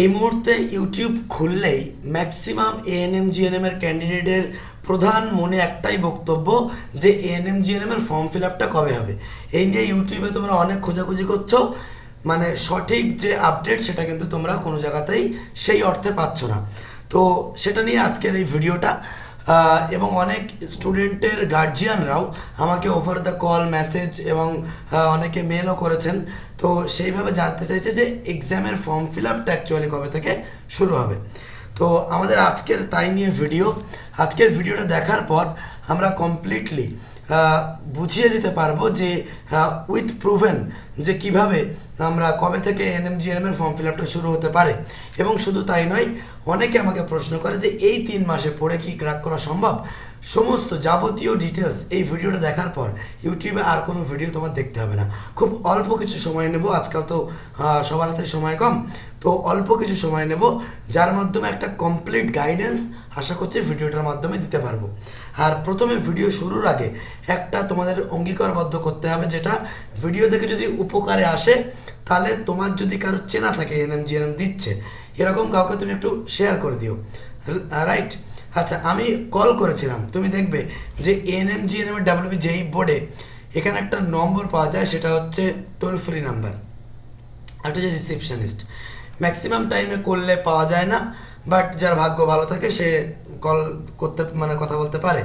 এই মুহূর্তে ইউটিউব খুললেই ম্যাক্সিমাম এএনএম জিএনএম এর ক্যান্ডিডেটের প্রধান মনে একটাই বক্তব্য যে এএনএম জিএনএম এর ফর্ম ফিল আপটা কবে হবে? এই নিয়ে ইউটিউবে তোমরা অনেক খোঁজাখুঁজি করছ। মানে সঠিক যে আপডেট সেটা কিন্তু তোমরা কোনো জায়গাতেই সেই অর্থে পাচ্ছ না। তো সেটা নিয়ে আজকের এই ভিডিওটা এবং অনেক স্টুডেন্টের গার্জিয়ানরাও আমাকে ওভার দ্য কল মেসেজ এবং অনেকে মেলও করেছেন। তো সেইভাবে জানতে চাইছে যে এক্সামের ফর্ম ফিল আপটা অ্যাকচুয়ালি কবে থেকে শুরু হবে। তো আমাদের আজকের তাই নিয়ে ভিডিও আজকের ভিডিওটা দেখার পর আমরা কমপ্লিটলি বুঝিয়ে দিতে পারব যে উইথ প্রুভেন যে কীভাবে আমরা কবে থেকে এনএমজিএনএম এর ফর্ম ফিল আপটা শুরু হতে পারে। এবং শুধু তাই নয় অনেকে আমাকে প্রশ্ন করে যে এই তিন মাসে পড়ে কি ক্র্যাক করা সম্ভব? সমস্ত যাবতীয় ডিটেলস এই ভিডিওটা দেখার পর ইউটিউবে আর কোনো ভিডিও তোমার দেখতে হবে না। খুব অল্প কিছু সময় নেব, আজকাল তো সবার হাতে সময় কম। তো অল্প কিছু সময় নেব, যার মাধ্যমে একটা কমপ্লিট গাইডেন্স আশা করছি ভিডিওটার মাধ্যমে দিতে পারব। আর প্রথমে ভিডিও শুরুর আগে একটা তোমাদের অঙ্গীকারবদ্ধ করতে হবে, যেটা ভিডিও দেখে যদি উপকারে আসে, তাহলে তোমার যদি কারও চেনা থাকে এনএম জিএনএম দিচ্ছে এরকম কাউকে তুমি একটু শেয়ার করে দিও। রাইট আচ্ছা আমি কল করেছিলাম। তুমি দেখবে যে এনএম জিএনএম এর ডাব্লিউবি যেই বোর্ডে এখানে একটা নম্বর পাওয়া যায়, সেটা হচ্ছে টোল ফ্রি নাম্বার একটা যে রিসেপশনিস্ট ম্যাক্সিমাম টাইমে করলে পাওয়া যায় না বাট যার ভাগ্য ভালো থাকে, সে কল করতে মানে কথা বলতে পারে।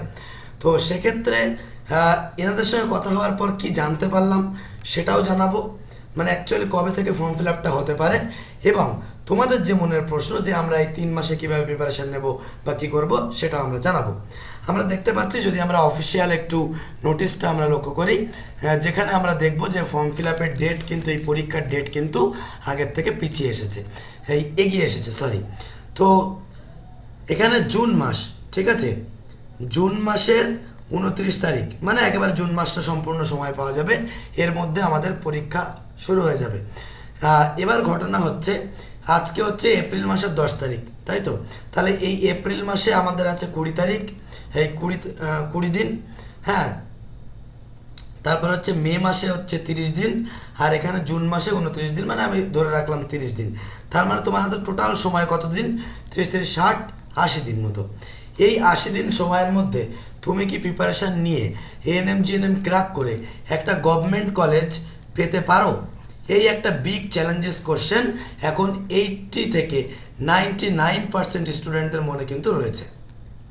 তো সেক্ষেত্রে এনাদের সঙ্গে কথা হওয়ার পর কি জানতে পারলাম, সেটাও জানাব। মানে অ্যাকচুয়ালি কবে থেকে ফর্ম ফিল আপটা হতে পারে? এবং তোমাদের যে মনের প্রশ্ন যে আমরা এই তিন মাসে কীভাবে প্রিপারেশান নেব বা কী করব, সেটাও আমরা জানাব। আমরা দেখতে পাচ্ছি যদি আমরা অফিসিয়াল একটু নোটিশটা আমরা লক্ষ্য করি যেখানে আমরা দেখব যে ফর্ম ফিল আপের ডেট কিন্তু, এই পরীক্ষার ডেট কিন্তু আগের থেকে পিছিয়ে এসেছে। এই এগিয়ে এসেছে সরি তো এখানে জুন মাস, ঠিক আছে? জুন মাসের উনত্রিশ তারিখ মানে একেবারে জুন মাসটা সম্পূর্ণ সময় পাওয়া যাবে। এর মধ্যে আমাদের পরীক্ষা শুরু হয়ে যাবে। এবার ঘটনা হচ্ছে, আজকে হচ্ছে এপ্রিল মাসের দশ তারিখ, তাই তো? তাহলে এই এপ্রিল মাসে আমাদের আছে কুড়ি তারিখ, এই কুড়ি কুড়ি দিন হ্যাঁ? তারপর হচ্ছে মে মাসে হচ্ছে তিরিশ দিন, আর এখানে জুন মাসে উনত্রিশ দিন মানে আমি ধরে রাখলাম তিরিশ দিন। তার মানে তোমার হাতে টোটাল সময় কত দিন? তিরিশ তিরিশ, ষাট, আশি দিন মতো। এই আশি দিন সময়ের মধ্যে তুমি কি প্রিপারেশান নিয়ে এএনএম জিএনএম ক্র্যাক করে একটা গভর্নমেন্ট কলেজ পেতে পারো। এই একটা বিগ চ্যালেঞ্জেস কোশ্চেন এখন এইটটি থেকে নাইনটি নাইন পার্সেন্ট স্টুডেন্টদের মনে কিন্তু রয়েছে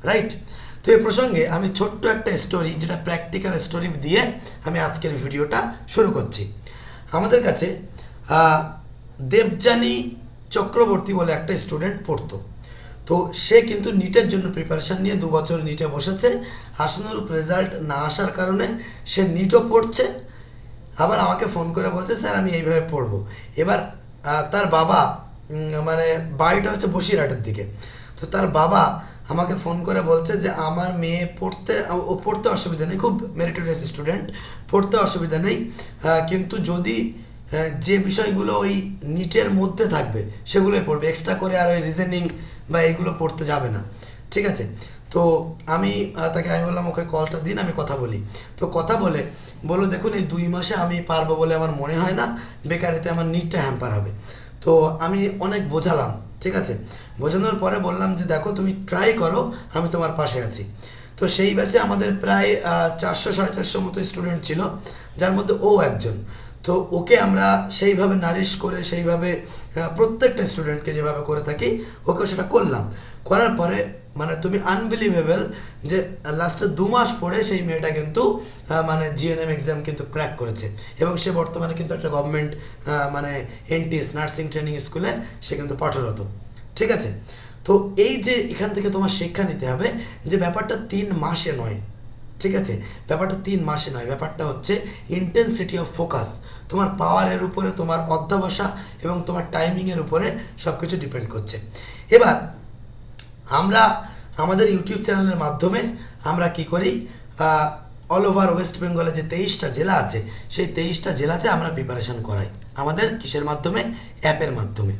রাইট তো এই প্রসঙ্গে আমি ছোট্ট একটা স্টোরি যেটা প্র্যাকটিক্যাল স্টোরি দিয়ে আমি আজকের ভিডিওটা শুরু করছি। আমাদের কাছে দেবযানী চক্রবর্তী বলে একটা স্টুডেন্ট পড়তো। তো সে কিন্তু নিটের জন্য প্রিপারেশান নিয়ে দু বছর নিটে বসেছে। আশানুরূপ রেজাল্ট না আসার কারণে সে নিটও পড়ছে। আবার আমাকে ফোন করে বলছে, স্যার, আমি এইভাবে পড়ব। এবার তার বাবা মানে বাড়িটা হচ্ছে বসিরহাটের দিকে। তো তার বাবা আমাকে ফোন করে বলছে যে, আমার মেয়ে পড়তে, ও পড়তে অসুবিধা নেই, খুব মেরিটোরিয়াস স্টুডেন্ট পড়তে অসুবিধা নেই কিন্তু যদি যে বিষয়গুলো ওই নিটের মধ্যে থাকবে, সেগুলোই পড়বে। এক্সট্রা করে আর ওই রিজেনিং বা এগুলো পড়তে যাবে না। ঠিক আছে? তো আমি তাকে আমি বললাম, ওকে কলটা দিন, আমি কথা বলি। তো কথা বলে, বলল, দেখুন, এই দুই মাসে আমি পারব বলে আমার মনে হয় না, বেকারিতে আমার নিটটা হ্যাম্পার হবে। তো আমি অনেক বোঝালাম, ঠিক আছে? বোঝানোর পরে বললাম যে, দেখো, তুমি ট্রাই করো, আমি তোমার পাশে আছি। তো সেই ব্যাচে আমাদের প্রায় চারশো, সাড়ে চারশো মতো স্টুডেন্ট ছিল, যার মধ্যে ও একজন। তো ওকে আমরা সেইভাবে নারিশ করে, সেইভাবে প্রত্যেকটা স্টুডেন্টকে যেভাবে করে থাকি ওকে সেটা করলাম। করার পরে মানে তুমি আনবিলিভেবল যে লাস্টে দু মাস পরে সেই মেয়েটা কিন্তু মানে জিএনএম এক্সাম কিন্তু ক্র্যাক করেছে। এবং সে বর্তমানে কিন্তু একটা গভর্নমেন্ট মানে এনটিএস নার্সিং ট্রেনিং স্কুলে সে কিন্তু পাঠরত। ঠিক আছে? তো এই যে এখান থেকে তোমার শিক্ষা নিতে হবে যে, ব্যাপারটা তিন মাসে নয়। ঠিক আছে? ব্যাপারটা তিন মাসে নয়। ব্যাপারটা হচ্ছে ইন্টেন্সিটি অফ ফোকাস তোমার পাওয়ারের উপরে, তোমার অধ্যাবসা এবং তোমার টাইমিংয়ের উপরে সব কিছু ডিপেন্ড করছে। এবার আমরা আমাদের ইউটিউব চ্যানেলের মাধ্যমে আমরা কি করি অল ওভার ওয়েস্ট বেঙ্গলে যে তেইশটা জেলা আছে, সেই তেইশটা জেলাতে আমরা প্রিপারেশন করাই, আমাদের কিসের মাধ্যমে? অ্যাপের মাধ্যমে।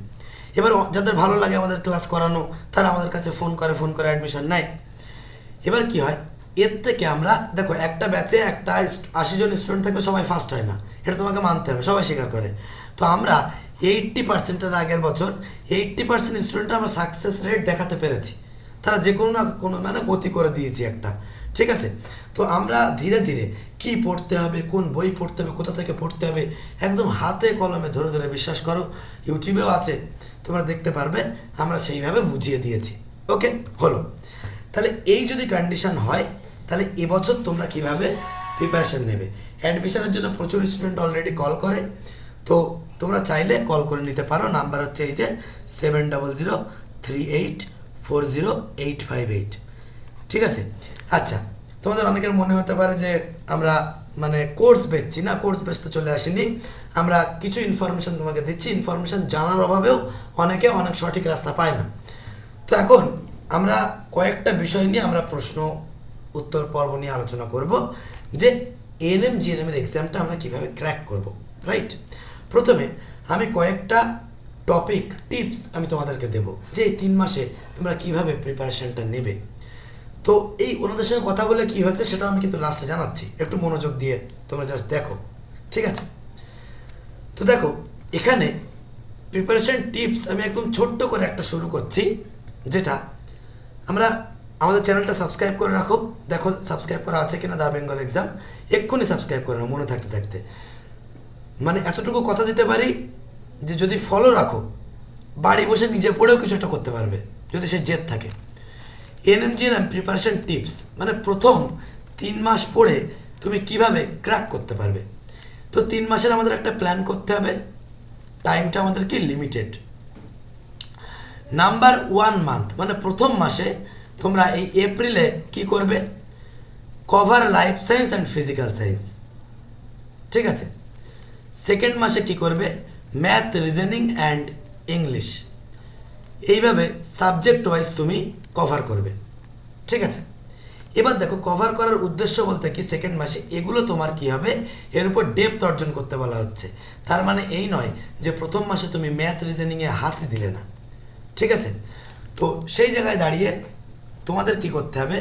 এবার যাদের ভালো লাগে আমাদের ক্লাস করানো, তারা আমাদের কাছে ফোন করে ফোন করে অ্যাডমিশন নেয়। এবার কি হয়, এর থেকে আমরা, দেখো, একটা ব্যাচে একটা আশি জন স্টুডেন্ট থাকলে সবাই ফার্স্ট হয় না, এটা তোমাকে মানতে হবে, সবাই স্বীকার করে। তো আমরা এইট্টি পার্সেন্টের আগের বছর এইট্টি পার্সেন্ট স্টুডেন্ট আমরা সাকসেস রেট দেখাতে পেরেছি। তারা যে কোনো না কোনো মানে গতি করে দিয়েছি একটা। ঠিক আছে? তো আমরা ধীরে ধীরে কি পড়তে হবে, কোন বই পড়তে হবে, কোথা থেকে পড়তে হবে, একদম হাতে কলমে ধরে ধরে বিশ্বাস করো, ইউটিউবেও আছে, তোমরা দেখতে পারবে, আমরা সেইভাবে বুঝিয়ে দিয়েছি। ওকে? হলো। তাহলে এই যদি কন্ডিশন হয়, তাহলে এবছর তোমরা কীভাবে প্রিপারেশন নেবে? অ্যাডমিশনের জন্য প্রচুর স্টুডেন্ট অলরেডি কল করে। তো তোমরা চাইলে কল করে নিতে পারো, নাম্বার হচ্ছে এই যে seven double zero three eight four zero eight five eight ঠিক আছে? আচ্ছা তোমাদের অনেকের মনে হতে পারে যে আমরা মানে কোর্স বেচছি না কোর্স বেচতে চলে আসিনি। আমরা কিছু ইনফরমেশন তোমাকে দিচ্ছি ইনফরমেশন জানার অভাবেও অনেকে অনেক সঠিক রাস্তা পায় না। তো এখন আমরা কয়েকটা বিষয় নিয়ে আমরা প্রশ্ন, উত্তর, পর্ব নিয়ে আলোচনা করব যে এএনএম জিএনএম এর এক্সামটা আমরা কীভাবে ক্র্যাক করব রাইট প্রথমে আমি কয়েকটা টপিক টিপস আমি তোমাদেরকে দেব যে তিন মাসে তোমরা কীভাবে প্রিপারেশনটা নেবে। তো এই ওনাদের সঙ্গে কথা বলে কি হয়েছে সেটাও আমি কিন্তু লাস্টে জানাচ্ছি। একটু মনোযোগ দিয়ে তোমরা জাস্ট দেখো, ঠিক আছে? তো দেখো, এখানে প্রিপারেশন টিপস আমি একদম ছোট্ট করে একটা শুরু করছি, যেটা আমরা আমাদের চ্যানেলটা সাবস্ক্রাইব করে রাখো। দেখো সাবস্ক্রাইব করা আছে কিনা, দা বেঙ্গল এক্সাম এক্ষুনি সাবস্ক্রাইব করে নাও, মনে থাকতে থাকতে। মানে এতটুকু কথা দিতে পারি যে যদি ফলো রাখো, বাড়ি বসে নিজে পড়েও কিছু একটা করতে পারবে, যদি সে জেদ থাকে। এনএমজিএনএম প্রিপারেশন টিপস মানে প্রথম তিন মাস পড়ে তুমি কীভাবে ক্র্যাক করতে পারবে। তো তিন মাসের আমাদের একটা প্ল্যান করতে হবে টাইমটা আমাদের কি? লিমিটেড নাম্বার ওয়ান মান্থ মানে প্রথম মাসে তোমরা এই এপ্রিলে কি করবে? Cover life science and physical science ঠিক আছে? সেকেন্ড মাসে কি করবে? ম্যাথ রিজনিং অ্যান্ড ইংলিশ এইভাবে সাবজেক্ট ওয়াইজ তুমি কভার করবে। ঠিক আছে? এবার দেখো কভার করার উদ্দেশ্য বলতে কি? সেকেন্ড মাসে এগুলো তোমার কি হবে? এর উপর ডেপথ অর্জন করতে বলা হচ্ছে। তার মানে এই নয় যে প্রথম মাসে তুমি ম্যাথ রিজনিংয়ে হাতই দিলে না। ঠিক আছে? তো সেই জায়গায় দাঁড়িয়ে তোমাদের কি করতে হবে?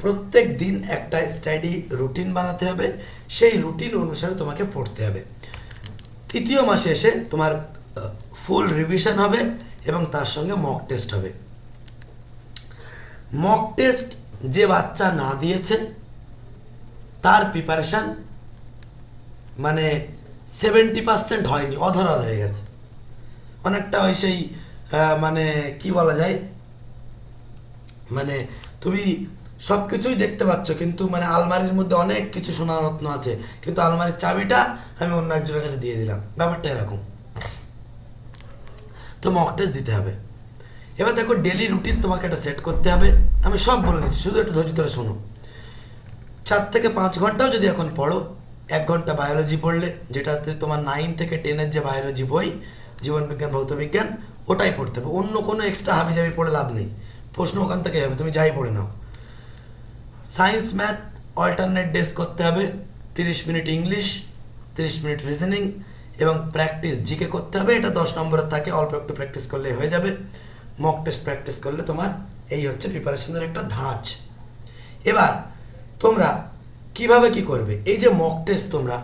প্রত্যেক দিন একটা স্টাডি রুটিন বানাতে হবে। সেই রুটিন অনুসারে তোমাকে পড়তে হবে। তৃতীয় মাসে এসে তোমার ফুল রিভিশন হবে এবং তার সঙ্গে মক টেস্ট হবে। মক টেস্ট যে বাচ্চা না দিয়েছে, তার প্রিপারেশান মানে সেভেন্টি পার্সেন্ট হয়নি, অধরা রয়ে গেছে। অনেকটা ওই সেই মানে কি বলা যায় মানে তুমি সব কিছুই দেখতে পাচ্ছ, কিন্তু মানে আলমারির মধ্যে অনেক কিছু সোনা রত্ন আছে, কিন্তু আলমারির চাবিটা আমি অন্য একজনের কাছে দিয়ে দিলাম। ব্যাপারটা এরকম। তো মক টেস্ট দিতে হবে। এবার দেখো ডেলি রুটিন তোমাকে একটা সেট করতে হবে। আমি সব বলে দিচ্ছি, শুধু একটু ধৈর্য ধরে শোনো। চার থেকে পাঁচ ঘন্টাও যদি এখন পড়ো, এক ঘণ্টা বায়োলজি পড়লে, যেটাতে তোমার নাইন থেকে টেনের যে বায়োলজি বই জীবনবিজ্ঞান ভৌতবিজ্ঞান ওটাই পড়তে হবে। অন্য কোনো এক্সট্রা হাবি হাবিজাবি পড়ে লাভ নেই। প্রশ্ন ওখান থেকে হবে, তুমি যাই পড়ে নাও। সায়েন্স ম্যাথ অল্টারনেট ডেস্ক করতে হবে। তিরিশ মিনিট ইংলিশ তিরিশ মিনিট রিজনিং এবং প্র্যাকটিস জিকে করতে হবে। এটা দশ নম্বরের থাকে, অল্প একটু প্র্যাকটিস করলে হয়ে যাবে। মক টেস্ট প্র্যাকটিস করলে তোমার এই হচ্ছে প্রিপারেশনের একটা ধাঁচ। এবার তোমরা কীভাবে কি করবে? এই যে মক টেস্ট তোমরা,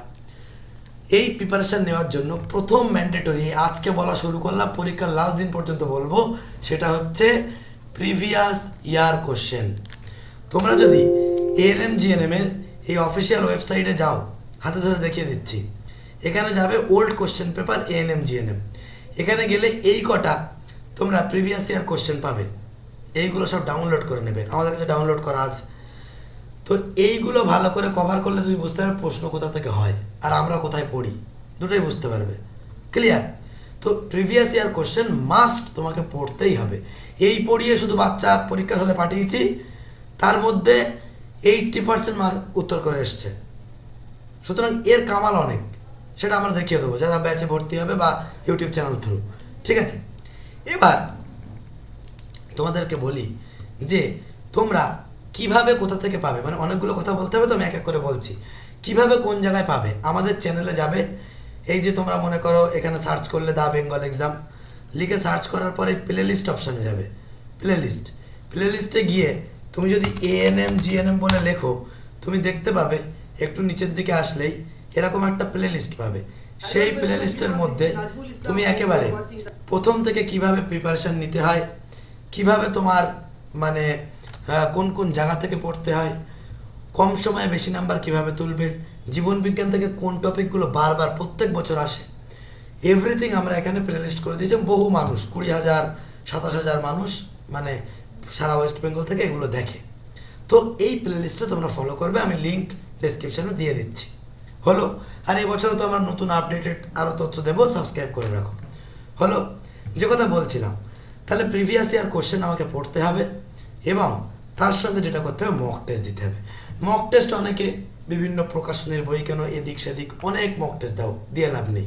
এই প্রিপারেশান নেওয়ার জন্য প্রথম ম্যান্ডেটরি আজকে বলা শুরু করলাম, পরীক্ষার লাস্ট দিন পর্যন্ত বলব, সেটা হচ্ছে প্রিভিয়াস ইয়ার কোশ্চেন তোমরা যদি এএনএম জিএনএম এর এই অফিসিয়াল ওয়েবসাইটে যাও হাতে ধরে দেখিয়ে দিচ্ছি। এখানে যাবে old question paper ANM GNM এখানে গেলে এই কটা তোমরা প্রিভিয়াস ইয়ার কোশ্চেন পাবে। এইগুলো সব ডাউনলোড করে নেবে। আমাদের কাছে ডাউনলোড করা আছে। তো এইগুলো ভালো করে কভার করলে তুমি বুঝতে পারবে প্রশ্ন কোথা থেকে হয় আর আমরা কোথায় পড়ি। দুটোই বুঝতে পারবে। ক্লিয়ার তো প্রিভিয়াস ইয়ার কোশ্চেন মাস্ট তোমাকে পড়তেই হবে। এই পড়িয়ে শুধু বাচ্চা পরীক্ষার হলে পাঠিয়েছি, তার মধ্যে এইটটি পার্সেন্ট উত্তর করে এসছে। সুতরাং এর কামাল অনেক। সেটা আমরা দেখিয়ে দেবো যারা ব্যাচে ভর্তি হবে বা ইউটিউব চ্যানেল থ্রু। ঠিক আছে? এবার তোমাদেরকে বলি যে তোমরা কীভাবে কোথা থেকে পাবে? মানে অনেকগুলো কথা বলতে হবে তো, আমি এক এক করে বলছি। কীভাবে কোন জায়গায় পাবে? আমাদের চ্যানেলে যাবে। এই যে তোমরা মনে করো, এখানে সার্চ করলে দা বেঙ্গল এক্সাম। লিখে সার্চ করার পরে প্লে লিস্ট অপশানে যাবে। প্লে লিস্ট প্লে লিস্টে গিয়ে তুমি যদি এএনএম জিএনএম বলে লেখো, তুমি দেখতে পাবে একটু নিচের দিকে আসলেই এরকম একটা প্লে লিস্ট পাবে। সেই প্লে লিস্টের মধ্যে তুমি একেবারে প্রথম থেকে কীভাবে প্রিপারেশন নিতে হয়, কীভাবে তোমার মানে কোন কোন জায়গা থেকে পড়তে হয়, কম সময়ে বেশি নাম্বার কীভাবে তুলবে, জীবন বিজ্ঞান থেকে কোন টপিকগুলো বারবার প্রত্যেক বছর আসে এভরিথিং আমরা এখানে প্লে লিস্ট করে দিয়েছি। বহু মানুষ, কুড়ি হাজার, সাতাশ হাজার মানুষ মানে সারা ওয়েস্ট বেঙ্গল থেকে এগুলো দেখে। তো এই প্লে লিস্টটা তোমরা ফলো করবে। আমি লিঙ্ক ডেসক্রিপশনে দিয়ে দিচ্ছি। হলো, আর এই বছরও তো আমরা নতুন আপডেটেড আরও তথ্য দেবো সাবস্ক্রাইব করে রাখো। হলো, যে কথা বলছিলাম, তাহলে প্রিভিয়াস ইয়ার কোশ্চেন আমাকে পড়তে হবে এবং তার সঙ্গে যেটা করতে হবে মক টেস্ট দিতে হবে। মক টেস্ট অনেকে বিভিন্ন প্রকাশনের বই কেন এদিক সেদিক অনেক মক টেস্ট দাও, দিয়ে লাভ নেই।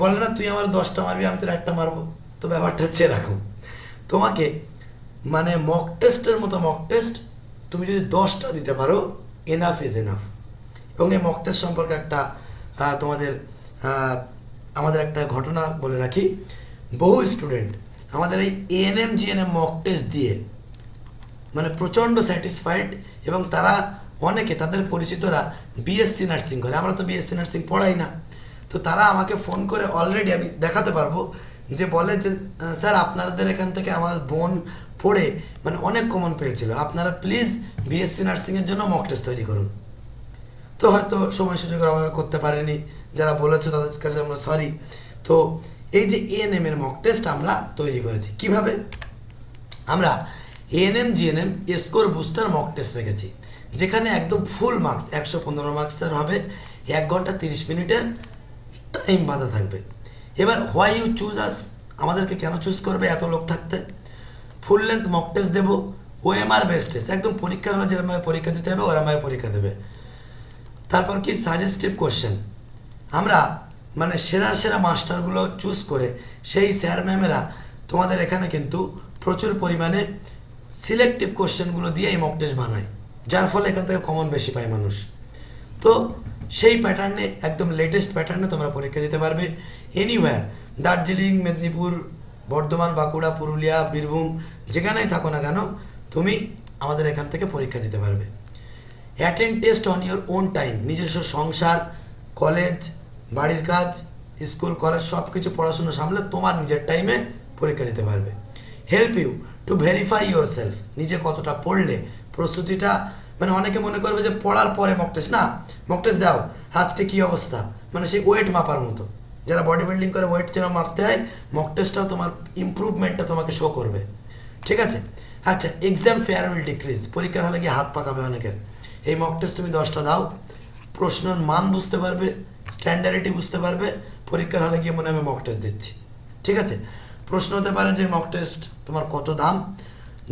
বলে না, তুই আমার দশটা মারবি, আমি তোর একটা মারবো। তো ব্যাপারটা হচ্ছে এরকম। তোমাকে মানে মক টেস্টের মতো মক টেস্ট তুমি যদি দশটা দিতে পারো এনাফ ইজ এনাফ এবং এই মক সম্পর্কে একটা তোমাদের আমাদের একটা ঘটনা বলে রাখি। বহু স্টুডেন্ট আমাদের এই এএনএম জিএনএম মক টেস্ট দিয়ে মানে প্রচণ্ড স্যাটিসফাইড এবং তারা অনেকে, তাদের পরিচিতরা বিএসসি নার্সিং করে। আমরা তো বিএসসি নার্সিং পড়াই না। তো তারা আমাকে ফোন করে অলরেডি আমি দেখাতে পারব যে বলে যে স্যার আপনাদের এখান থেকে আমার বোন পড়ে মানে অনেক কমন পেয়েছিল। আপনারা প্লিজ বিএসসি নার্সিংয়ের জন্য মক টেস্ট তৈরি করুন। তো হয়তো সময় সুযোগের অভাবে করতে পারেনি। যারা বলেছে তাদের কাছে আমরা সরি তো এই যে এএনএম এর মক টেস্ট আমরা তৈরি করেছি। কীভাবে? আমরা ANM GNM score booster mock test রেখেছি। যেখানে একদম ফুল মার্কস একশো পনেরো মার্কসের হবে। এক ঘণ্টা তিরিশ মিনিটের টাইম বাঁধা থাকবে। এবার হোয়াই ইউ চুজ আস আমাদেরকে কেন চুজ করবে? এত লোক থাকতে? ফুল লেন্থ মক টেস্ট দেবো ওএমআর বেস্ট টেস্ট একদম পরীক্ষার হলে যেরকমভাবে পরীক্ষা দিতে হবে ওরমভাবে পরীক্ষা দেবে। তারপর কি সাজেস্টিভ কোশ্চেন আমরা মানে সেরা সেরা মাস্টারগুলো চুজ করে সেই স্যার ম্যামেরা তোমাদের এখানে কিন্তু প্রচুর পরিমাণে সিলেক্টিভ কোশ্চেনগুলো দিয়ে এই মক টেস্ট বানায়, যার ফলে এখান থেকে কমন বেশি পায় মানুষ। তো সেই প্যাটার্নে একদম লেটেস্ট প্যাটার্নে তোমরা পরীক্ষা দিতে পারবে। এনিওয়্যার দার্জিলিং, মেদিনীপুর বর্ধমান, বাঁকুড়া, পুরুলিয়া, বীরভূম, যেখানেই থাকো না কেন, তুমি আমাদের এখান থেকে পরীক্ষা দিতে পারবে। Attend test on your own time নিজস্ব সংসার কলেজ বাড়ির কাজ স্কুল কলেজ সব কিছু পড়াশোনা সামলে তোমার নিজের টাইমে পরীক্ষা দিতে পারবে। Help you to verify yourself নিজে কতটা পড়লে, প্রস্তুতিটা মানে অনেকে মনে করবে যে পড়ার পরে মক টেস্ট না মক টেস্ট দাও, আজকে কী অবস্থা মানে সেই ওয়েট মাপার মতো। যারা বডি বিল্ডিং করে ওয়েট যেন মাপতে হয় মক টেস্টটাও তোমার ইমপ্রুভমেন্টটা তোমাকে শো করবে। ঠিক আছে? আচ্ছা এক্সাম ফেয়ার উইল ডিক্রিজ পরীক্ষার হলে গিয়ে হাত পাকাবে অনেকের। এই মক টেস্ট তুমি দশটা দাও। প্রশ্নের মান বুঝতে পারবে স্ট্যান্ডার্ডিটি বুঝতে পারবে, পরীক্ষার হলে গিয়ে মনে আমি মক টেস্ট দিচ্ছি। ঠিক আছে? প্রশ্ন হতে পারে যে মক টেস্ট তোমার কত দাম?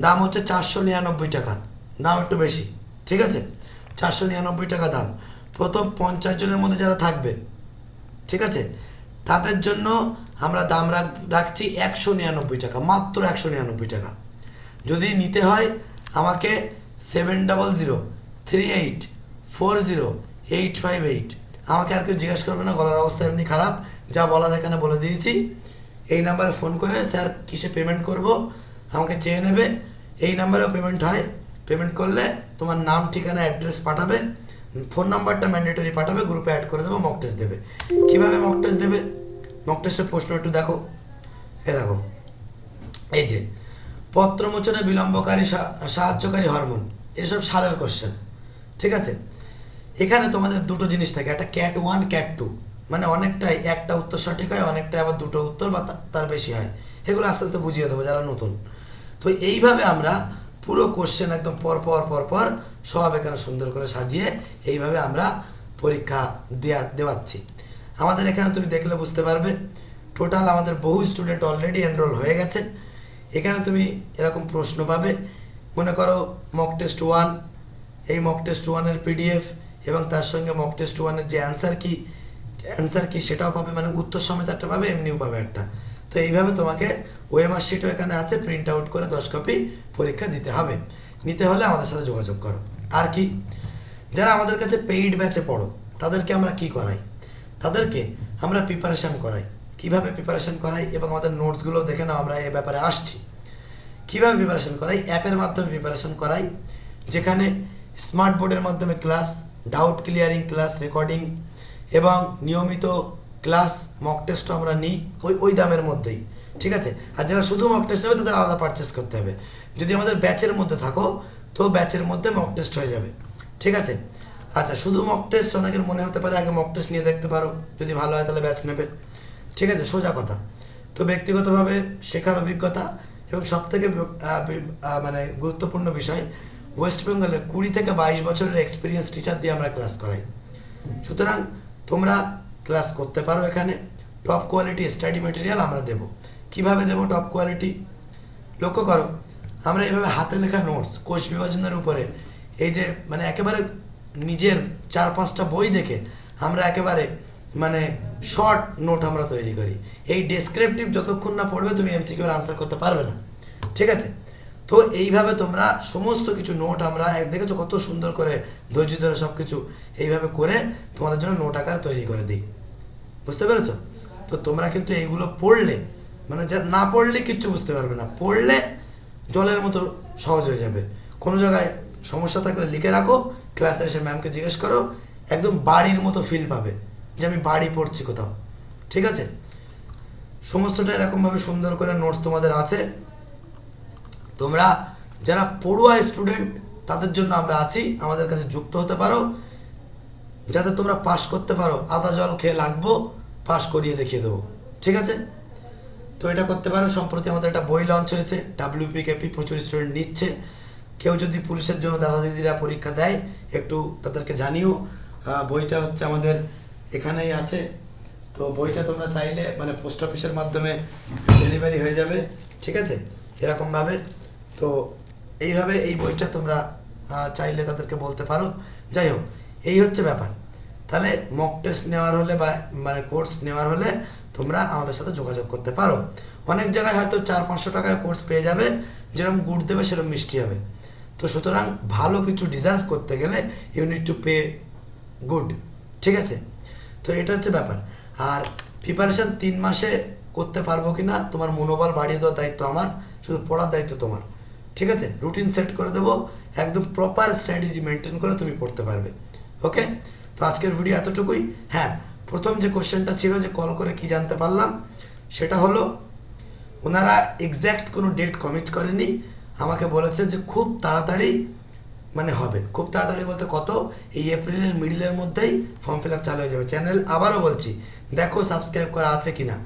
দাম হচ্ছে চারশো নিরানব্বই টাকা। দাম একটু বেশি। ঠিক আছে? চারশো নিরানব্বই টাকা দাম। প্রথম পঞ্চাশ জনের মধ্যে যারা থাকবে, ঠিক আছে? তাদের জন্য আমরা দাম রাখ, রাখছি একশো নিরানব্বই টাকা, মাত্র একশো নিরানব্বই টাকা। যদি নিতে হয় আমাকে seven double zero, three eight, four zero, eight five eight. আমাকে আর কেউ জিজ্ঞেস করবে না, গলার অবস্থা এমনি খারাপ, যা বলার এখানে বলে দিয়েছি। এই নাম্বারে ফোন করে স্যার কিসে পেমেন্ট করব, আমাকে চেয়ে নেবে। এই নাম্বারেও পেমেন্ট হয়। পেমেন্ট করলে তোমার নাম, ঠিকানা অ্যাড্রেস পাঠাবে। ফোন নাম্বারটা ম্যান্ডেটরি পাঠাবে গ্রুপে অ্যাড করে দেবো মক টেস্ট দেবে। কীভাবে মক টেস্ট দেবে? মক টেস্টের প্রশ্ন একটু দেখো। এ দেখো। এই যে, পত্রমোচনে বিলম্বকারী সাহায্যকারী হরমোন, এসব সালের কোশ্চেন ঠিক আছে? এখানে তোমাদের দুটো জিনিস থাকে, একটা ক্যাট ওয়ান ক্যাট টু মানে অনেকটাই একটা উত্তর সঠিক হয়, অনেকটাই আবার দুটো উত্তর বা তার বেশি হয়। এগুলো আস্তে আস্তে বুঝিয়ে দেবো যারা নতুন। তো এইভাবে আমরা পুরো কোশ্চেন একদম পর পর পর পর সব এখানে সুন্দর করে সাজিয়ে এইভাবে আমরা পরীক্ষা দেওয়া দেওয়াচ্ছি। আমাদের এখানে তুমি দেখলে বুঝতে পারবে টোটাল আমাদের বহু স্টুডেন্ট অলরেডি এনরোল হয়ে গেছে। এখানে তুমি এরকম প্রশ্ন পাবে, মনে করো মক টেস্ট ওয়ান এই মক টেস্ট ওয়ানের পিডিএফ এবং তার সঙ্গে মক টেস্ট ওয়ানের যে অ্যান্সার কি অ্যান্সার কি সেটাও পাবে মানে উত্তর সমেত একটা পাবে, এমনিও পাবে একটা। তো এইভাবে তোমাকে ওএমআর শিটও এখানে আছে প্রিন্ট আউট করে দশ কপি পরীক্ষা দিতে হবে। নিতে হলে আমাদের সাথে যোগাযোগ করো। আর কি? যারা আমাদের কাছে পেইড ব্যাচে পড়ো, তাদেরকে আমরা কি করাই? তাদেরকে আমরা প্রিপারেশন করাই। কীভাবে প্রিপারেশন করাই এবং আমাদের নোটসগুলো দেখে নাও, আমরা এ ব্যাপারে আসছি। কীভাবে প্রিপারেশন করাই? অ্যাপের মাধ্যমে প্রিপারেশন করাই, যেখানে স্মার্ট বোর্ডের মাধ্যমে class doubt clearing class recording এবং নিয়মিত ক্লাস মক টেস্টও আমরা নিই ওই ওই দামের মধ্যেই, ঠিক আছে? আর যারা শুধু মক টেস্ট নেবে, তাদের আলাদা পারচেস করতে হবে। যদি আমাদের ব্যাচের মধ্যে থাকো, তো ব্যাচের মধ্যে মক টেস্ট হয়ে যাবে, ঠিক আছে? আচ্ছা শুধু মক টেস্ট অনেকের মনে হতে পারে, আগে মক টেস্ট নিয়ে দেখতে পারো, যদি ভালো হয় তাহলে ব্যাচ নেবে, ঠিক আছে? সোজা কথা। তো ব্যক্তিগতভাবে শেখার অভিজ্ঞতা এবং সব থেকে মানে গুরুত্বপূর্ণ বিষয় ওয়েস্ট বেঙ্গলে কুড়ি থেকে বাইশ বছরের এক্সপিরিয়েন্স টিচার দিয়ে আমরা ক্লাস করাই। সুতরাং তোমরা ক্লাস করতে পারো এখানে। টপ কোয়ালিটি স্টাডি মেটেরিয়াল আমরা দেব। কীভাবে দেব টপ কোয়ালিটি লক্ষ্য করো, আমরা এইভাবে হাতে লেখা নোটস কোষ বিভাজনের উপরে, এই যে মানে একেবারে নিজের চার পাঁচটা বই দেখে আমরা একেবারে মানে শর্ট নোট আমরা তৈরি করি। এই ডেসক্রিপটিভ যতক্ষণ না পড়বে তুমি এমসিকিউর আনসার করতে পারবে না। ঠিক আছে? তো এইভাবে তোমরা সমস্ত কিছু নোট আমরা এক দেখেছ কত সুন্দর করে ধৈর্য ধরে সব কিছু এইভাবে করে তোমাদের জন্য নোট আকার তৈরি করে দিই। বুঝতে পেরেছ? তো তোমরা কিন্তু এইগুলো পড়লে মানে যা না পড়লে কিচ্ছু বুঝতে পারবে না। পড়লে জলের মতো সহজ হয়ে যাবে। কোনো জায়গায় সমস্যা থাকলে লিখে রাখো ক্লাসে এসে ম্যামকে জিজ্ঞেস করো, একদম বাড়ির মতো ফিল পাবে যে আমি বাড়ি পড়ছি কোথাও। ঠিক আছে? সমস্তটা এরকমভাবে সুন্দর করে নোটস তোমাদের আছে। তোমরা যারা পড়ুয়া স্টুডেন্ট তাদের জন্য আমরা আছি। আমাদের কাছে যুক্ত হতে পারো। যাতে তোমরা পাশ করতে পারো। আদা জল খেয়ে লাগবো পাশ করিয়ে দেখিয়ে দেবো। ঠিক আছে? তো এটা করতে পারো। সম্প্রতি আমাদের একটা বই লঞ্চ হয়েছে। ডাব্লিউপি কেপি প্রচুর স্টুডেন্ট নিচ্ছে। কেউ যদি পুলিশের জন্য দাদা দিদিরা পরীক্ষা দেয়, একটু তাদেরকে জানিও। বইটা হচ্ছে আমাদের এখানেই আছে। তো বইটা তোমরা চাইলে মানে পোস্ট অফিসের মাধ্যমে ডেলিভারি হয়ে যাবে। ঠিক আছে? এরকমভাবে। তো এইভাবে এই বইটা তোমরা চাইলে তাদেরকে বলতে পারো। যাই হোক, এই হচ্ছে ব্যাপার। তাহলে মক টেস্ট নেওয়ার হলে বা মানে কোর্স নেওয়ার হলে তোমরা আমাদের সাথে যোগাযোগ করতে পারো। অনেক জায়গায় হয়তো চার পাঁচশো টাকায় কোর্স পেয়ে যাবে, যেরকম গুড় দেবে, সেরকম মিষ্টি হবে। তো সুতরাং ভালো কিছু ডিজার্ভ করতে গেলে you need to pay good ঠিক আছে? তো এটা হচ্ছে ব্যাপার। আর প্রিপারেশন তিন মাসে করতে পারব কি না তোমার মনোবল বাড়িয়ে দেওয়ার দায়িত্ব আমার, শুধু পড়ার দায়িত্ব তোমার। ঠিক আছে? রুটিন সেট করে দেবো। একদম প্রপার স্ট্র্যাটেজি মেনটেন করে তুমি পড়তে পারবে। ওকে তো আজকের ভিডিও এতটুকুই। হ্যাঁ প্রথম যে কোশ্চেনটা ছিল যে কল করে কি জানতে পারলাম, সেটা হলো, ওনারা এক্স্যাক্ট কোনো ডেট কমিট করেনি আমাকে বলেছে যে খুব তাড়াতাড়ি মানে হবে। খুব তাড়াতাড়ি বলতে কত? এই এপ্রিলের মিডিলের মধ্যেই ফর্ম ফিল আপ চালু হয়ে যাবে। চ্যানেল আবারও বলছি, দেখো সাবস্ক্রাইব করা আছে কি না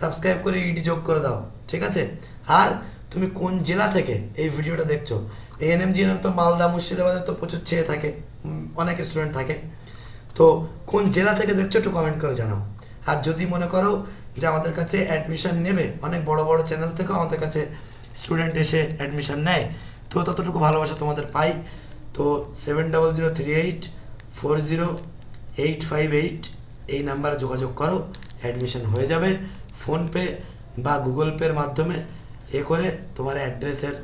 সাবস্ক্রাইব করে ইডি যোগ করে দাও। ঠিক আছে? আর তুমি কোন জেলা থেকে এই ভিডিওটা দেখছ? এএনএম জিএনএম তো মালদা, মুর্শিদাবাদে তো প্রচুর ছেয়ে থাকে অনেক স্টুডেন্ট থাকে। তো কোন জেলা থেকে দেখছ একটু কমেন্ট করে জানাও। আর যদি মনে করো যে আমাদের কাছে অ্যাডমিশন নেবে, অনেক বড় বড় চ্যানেল থেকেও আমাদের কাছে স্টুডেন্ট এসে অ্যাডমিশন নেয়, তো ততটুকু ভালোবাসা তোমাদের পাই। তো seven double zero three eight four zero eight five eight এই নাম্বারে যোগাযোগ করো অ্যাডমিশন হয়ে যাবে। ফোনপে বা গুগল পের মাধ্যমে এ করে তোমার অ্যাড্রেসের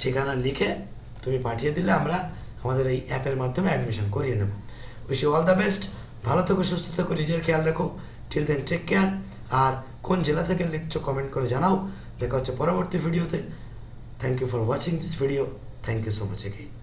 ঠিকানা লিখে তুমি পাঠিয়ে দিলে আমরা আমাদের এই অ্যাপের মাধ্যমে অ্যাডমিশন করিয়ে নেব। Wish you all the best ভালো থেকো, সুস্থ থেকো, নিজের খেয়াল রেখো। টিল দেন টেক কেয়ার আর কোন জেলা থেকে লিখছো কমেন্ট করে জানাও। দেখা হচ্ছে পরবর্তী ভিডিওতে thank you for watching this video thank you so much again